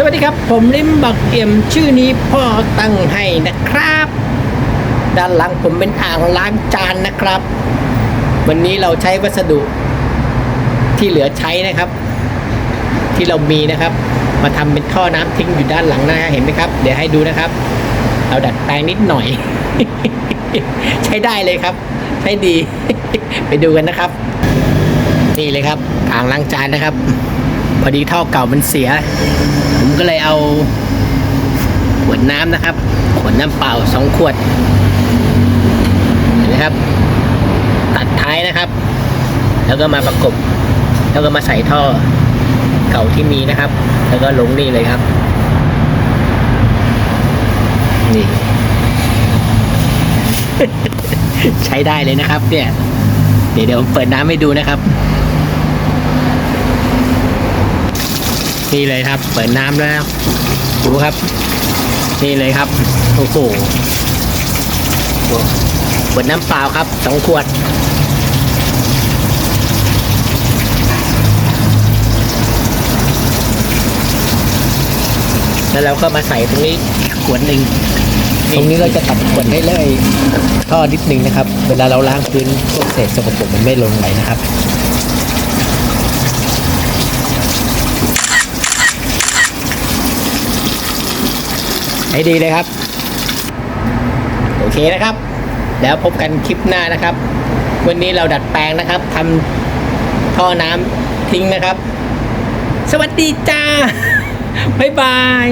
สวัสดีครับ ผมลิมบักเอี่ยมชื่อนี้พ่อตั้งให้นะครับ ด้านหลังผมเป็นอ่างล้างจานนะครับ วันนี้เราใช้วัสดุที่เหลือใช้นะครับ ที่เรามีนะครับ มาทำเป็นท่อน้ำทิ้งอยู่ด้านหลังนะฮะเห็นไหมครับ เดี๋ยวให้ดูนะครับ เราดัดแปลงนิดหน่อย ใช้ได้เลยครับ ใช้ดี ไปดูกันนะครับ นี่เลยครับอ่างล้างจานนะครับ พอดีท่อเก่ามันเสีย ผมก็เลยเอาขวดน้ำนะครับ ขวดน้ำเปล่าสองขวดเห็นไหมครับ ตัดท้ายนะครับ แล้วก็มาประกบ แล้วก็มาใส่ท่อเก่าที่มีนะครับ แล้วก็ลงนี่เลยครับ นี่ ใช้ได้เลยนะครับ เนี่ย เดี๋ยวเดี๋ยวผมเปิดน้ำให้ดูนะครับ นี่เลยครับ เปิดน้ำแล้วดูครับ นี่เลยครับโอ้โหขวดน้ำเปล่าครับสองขวด แล้วเราก็มาใส่ตรงนี้อีกขวดหนึ่งตรงนี้เราจะตัดขวดให้เลยท่อนิดนึงนะครับ เวลาเราล้างพื้นพวกเศษสกปรกมันไม่ลงไหลนะครับ ให้ดีเลยครับ โอเคนะครับ แล้วพบกันคลิปหน้านะครับ วันนี้เราดัดแปลงนะครับทำท่อน้ำทิ้งนะครับ สวัสดีจ้า บ๊ายบาย